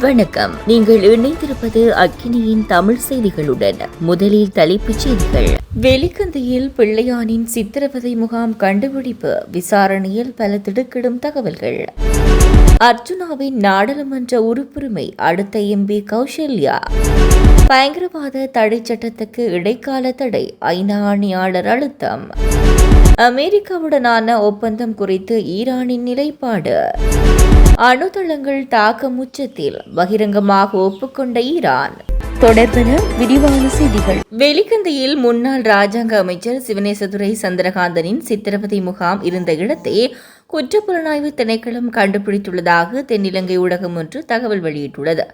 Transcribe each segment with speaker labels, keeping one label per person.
Speaker 1: வணக்கம். நீங்கள் இணைந்திருப்பது அக்கினியின் தமிழ் செய்திகளுடன். முதலில் தலைப்புச் செய்திகள். வெலிக்கந்தியில் பிள்ளையானின் சித்திரவதை முகாம் கண்டுபிடிப்பு விசாரணையில் பல திடுக்கிடும் தகவல்கள். அர்ஜுனாவின் நாடாளுமன்ற உறுப்புரிமை அடுத்த எம்பி கௌசல்யா. பயங்கரவாத தடை சட்டத்துக்கு இடைக்கால தடை ஐநா ஆணையாளர் அழுத்தம். அமெரிக்காவுடனான ஒப்பந்தம் குறித்து ஈரானின் நிலைப்பாடு. அணுதளங்கள் தாக்கம் உச்சத்தில். பகிரங்கமாக ஒப்புக்கொண்ட ஈரான். தொடர்பென விரிவான செய்திகள். வெலிக்கந்தியில் முன்னாள் ராஜாங்க அமைச்சர் சிவனேசதுரை சந்திரகாந்தனின் சித்திரவதை முகாம் இருந்த இடத்தை குற்றப்புலனாய்வு திணைக்களம் கண்டுபிடித்துள்ளதாக தென்னிலங்கை ஊடகம் ஒன்று தகவல் வெளியிட்டுள்ளது.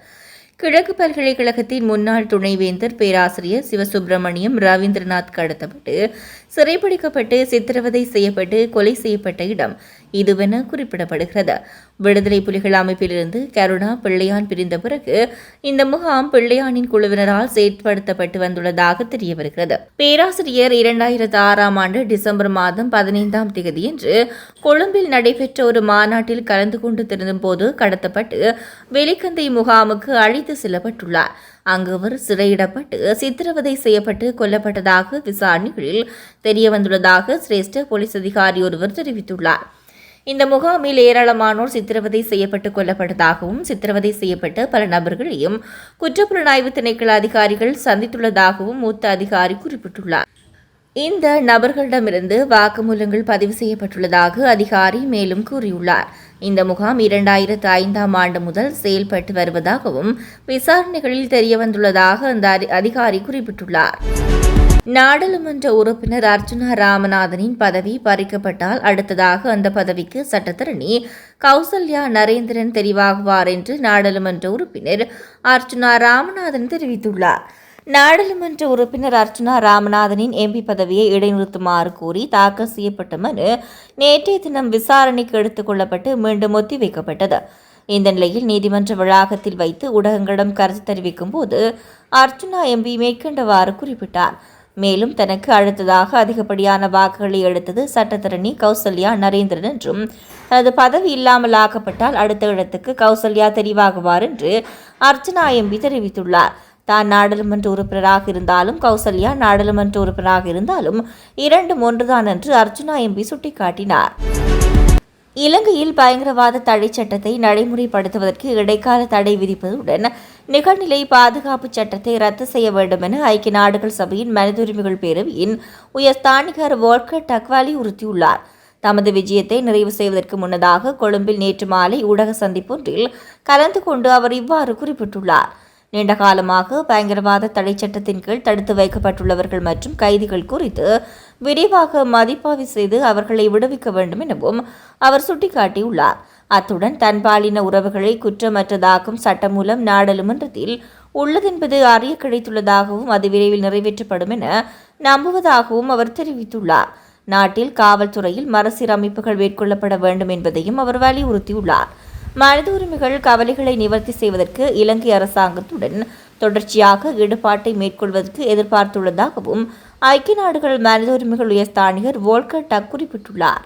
Speaker 1: கிழக்கு பல்கலைக்கழகத்தின் முன்னாள் துணைவேந்தர் பேராசிரியர் சிவசுப்பிரமணியம் ரவீந்திரநாத் கடத்தப்பட்டு சிறைப்பிடிக்கப்பட்டு சித்திரவதை செய்யப்பட்டு கொலை செய்யப்பட்ட இடம் இதுவென குறிப்பிடப்படுகிறது. விடுதலை புலிகள் அமைப்பிலிருந்து கருணா பிள்ளையான் பிரிந்த பிறகு இந்த முகாம் பிள்ளையானின் குழுவினரால் செயற்படுத்தப்பட்டு வந்துள்ளதாக தெரிய வருகிறது. பேராசிரியர் இரண்டாயிரத்து ஆறாம் ஆண்டு டிசம்பர் மாதம் பதினைந்தாம் தேதியன்று கொழும்பில் நடைபெற்ற ஒரு மாநாட்டில் கலந்து கொண்டு திருந்தும் போது கடத்தப்பட்டு வெலிக்கந்தை முகாமுக்கு அழைத்து செல்லப்பட்டுள்ளார். அங்கு அவர் சிறையிடப்பட்டு சித்திரவதை செய்யப்பட்டு கொல்லப்பட்டதாக விசாரணைகளில் தெரியவந்துள்ளதாக சிரேஷ்ட போலீஸ் அதிகாரி ஒருவர் தெரிவித்துள்ளார். இந்த முகாமில் ஏராளமானோர் சித்திரவதை செய்யப்பட்டு கொல்லப்பட்டதாகவும் சித்திரவதை செய்யப்பட்ட பல நபர்களையும் குற்றப்புலனாய்வு திணைக்கள அதிகாரிகள் சந்தித்துள்ளதாகவும் மூத்த அதிகாரி குறிப்பிட்டுள்ளார். இந்த நபர்களிடமிருந்து வாக்குமூலங்கள் பதிவு செய்யப்பட்டுள்ளதாக அதிகாரி மேலும் கூறியுள்ளார். இந்த முகாம் இரண்டாயிரத்து ஐந்தாம் ஆண்டு முதல் செயல்பட்டு வருவதாகவும் விசாரணைகளில் தெரியவந்துள்ளதாக அந்த அதிகாரி குறிப்பிட்டுள்ளார். நாடாளுமன்ற உறுப்பினர் அர்ஜுனா ராமநாதனின் பதவி பறிக்கப்பட்டால் அடுத்ததாக அந்த பதவிக்கு சட்டத்தரணி கௌசல்யா நரேந்திரன் தெரிவாகுவார் என்று நாடாளுமன்ற உறுப்பினர் அர்ஜுனா ராமநாதன் தெரிவித்துள்ளார். நாடாளுமன்ற உறுப்பினர் அர்ச்சுனா ராமநாதனின் எம்பி பதவியை இடைநிறுத்துமாறு கோரி தாக்கல் செய்யப்பட்ட மனு நேற்றைய தினம் விசாரணைக்கு எடுத்துக் கொள்ளப்பட்டு மீண்டும் ஒத்திவைக்கப்பட்டது. இந்த நிலையில் நீதிமன்ற வளாகத்தில் வைத்து ஊடகங்களிடம் கருத்து தெரிவிக்கும் போது அர்ச்சுனா எம்பி மேற்கண்டவாறு குறிப்பிட்டார். மேலும் தனக்கு அடுத்ததாக அதிகப்படியான வாக்குகளை எடுத்தது சட்டத்தரணி கௌசல்யா நரேந்திரன் என்றும் தனது பதவி இல்லாமல் ஆக்கப்பட்டால் அடுத்த இடத்துக்கு கௌசல்யா தெரிவாகுவார் என்று அர்ச்சனா எம்பி தெரிவித்துள்ளார். தான் நாடாளுமன்ற உறுப்பினராக இருந்தாலும் கௌசல்யா நாடாளுமன்ற உறுப்பினராக இருந்தாலும் இரண்டும் ஒன்றுதான் என்று அர்ஜுனா எம்பி சுட்டிக்காட்டினார். இலங்கையில் பயங்கரவாத தடை சட்டத்தை நடைமுறைப்படுத்துவதற்கு இடைக்கால தடை விதிப்பதுடன் நிகழ்நிலை பாதுகாப்பு சட்டத்தை ரத்து செய்ய வேண்டும் என ஐக்கிய நாடுகள் சபையின் மனித உரிமைகள் பேரவையின் உயர்ஸ்தானிகர் வோல்கர் டக்வாலி உறுத்தியுள்ளார் தமது விஜயத்தை நிறைவு செய்வதற்கு முன்னதாக கொழும்பில் நேற்று மாலை ஊடக சந்திப்பொன்றில் கலந்து கொண்டு அவர் இவ்வாறு குறிப்பிட்டுள்ளார். நீண்ட காலமாக பயங்கரவாத தடை சட்டத்தின் கீழ் தடுத்து வைக்கப்பட்டுள்ளவர்கள் மற்றும் கைதிகள் குறித்து விரிவாக மதிப்பாய்வு செய்து அவர்களை விடுவிக்க வேண்டும் எனவும் அவர் சுட்டிக்காட்டியுள்ளார். அத்துடன் தன்பாலின உறவுகளை குற்றமற்றதாக்கும் சட்டம் மூலம் நாடாளுமன்றத்தில் உள்ளதென்பது அறிய கிடைத்துள்ளதாகவும் அது விரைவில் நிறைவேற்றப்படும் என நம்புவதாகவும் அவர் தெரிவித்துள்ளார். நாட்டில் காவல்துறையில் மறுசீரமைப்புகள் மேற்கொள்ளப்பட வேண்டும் என்பதையும் அவர் வலியுறுத்தியுள்ளார். மனித உரிமைகள் கவலைகளை நிவர்த்தி செய்வதற்கு இலங்கை அரசாங்கத்துடன் தொடர்ச்சியாக ஈடுபாட்டை மேற்கொள்வதற்கு எதிர்பார்த்துள்ளதாகவும் ஐக்கிய நாடுகள் மனித உரிமைகள் உயர்ஸ்தானிகர் வோல்கர் டக் குறிப்பிட்டுள்ளார்.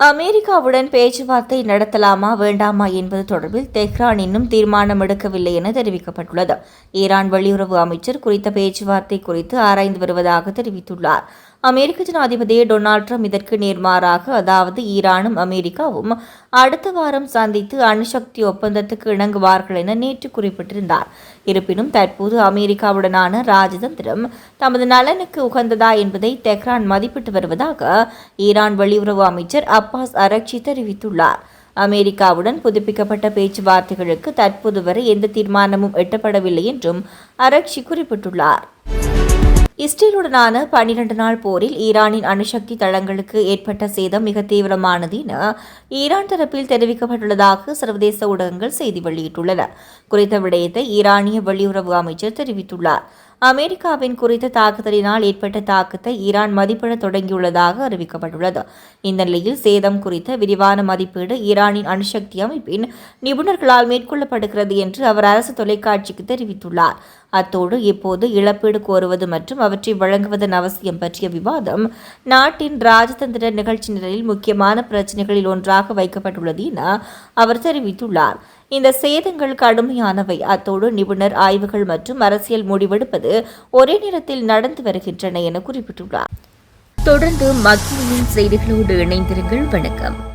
Speaker 1: அமெரிக்காவுடன் பேச்சுவார்த்தை நடத்தலாமா வேண்டாமா என்பது தொடர்பில் தெஹ்ரான் இன்னும் தீர்மானம் எடுக்கவில்லை என தெரிவிக்கப்பட்டுள்ளது. ஈரான் வெளியுறவு அமைச்சர் குறித்த பேச்சுவார்த்தை குறித்து ஆராய்ந்து வருவதாக தெரிவித்துள்ளார். அமெரிக்க ஜனாதிபதி டொனால்ட் ட்ரம்ப் இதற்கு நேர்மாறாக அதாவது ஈரானும் அமெரிக்காவும் அடுத்த வாரம் சந்தித்து அணுசக்தி ஒப்பந்தத்துக்கு இணங்குவார்கள் என நேற்று குறிப்பிட்டிருந்தார். இருப்பினும் தற்போது அமெரிக்காவுடனான ராஜதந்திரம் தமது நலனுக்கு உகந்ததா என்பதை தெஹ்ரான் மதிப்பிட்டு வருவதாக ஈரான் வெளியுறவு அமைச்சர் அப்பாஸ் அரக்ஷி தெரிவித்துள்ளார். அமெரிக்காவுடன் புதுப்பிக்கப்பட்ட பேச்சுவார்த்தைகளுக்கு தற்போது வரை எந்த தீர்மானமும் எட்டப்படவில்லை என்றும் அரக்ஷி குறிப்பிட்டுள்ளார். இஸ்ரேலுடனான பனிரெண்டு நாள் போரில் ஈரானின் அணுசக்தி தளங்களுக்கு ஏற்பட்ட சேதம் மிக தீவிரமானது என ஈரான் தரப்பில் தெரிவிக்கப்பட்டுள்ளதாக சர்வதேச ஊடகங்கள் செய்தி வெளியிட்டுள்ளன. குறித்த விடயத்தை ஈரானிய வெளியுறவு அமைச்சர் தெரிவித்துள்ளார். அமெரிக்காவின் குறித்த தாக்குதலினால் ஏற்பட்ட தாக்கத்தை ஈரான் மதிப்பிட தொடங்கியுள்ளதாக அறிவிக்கப்பட்டுள்ளது. இந்த நிலையில் சேதம் குறித்த விரிவான மதிப்பீடு ஈரானின் அணுசக்தி அமைப்பின் நிபுணர்களால் மேற்கொள்ளப்படுகிறது என்று அவர் அரசு தொலைக்காட்சிக்கு தெரிவித்துள்ளார். அத்தோடு இப்போது இழப்பீடு கோருவது மற்றும் அவற்றை வழங்குவதன் அவசியம் பற்றிய விவாதம் நாட்டின் ராஜதந்திர நிகழ்ச்சி நிலையில் முக்கியமான பிரச்சினைகளில் ஒன்றாக வைக்கப்பட்டுள்ளது என அவர் தெரிவித்துள்ளார். இந்த சேதங்கள் கடுமையானவை. அத்தோடு நிபுணர் ஆய்வுகள் மற்றும் அரசியல் முடிவெடுப்பது ஒரே நேரத்தில் நடந்து வருகின்றன என குறிப்பிட்டுள்ளார். தொடர்ந்து மக்களின் செய்திகளோடு இணைந்திருங்கள். வணக்கம்.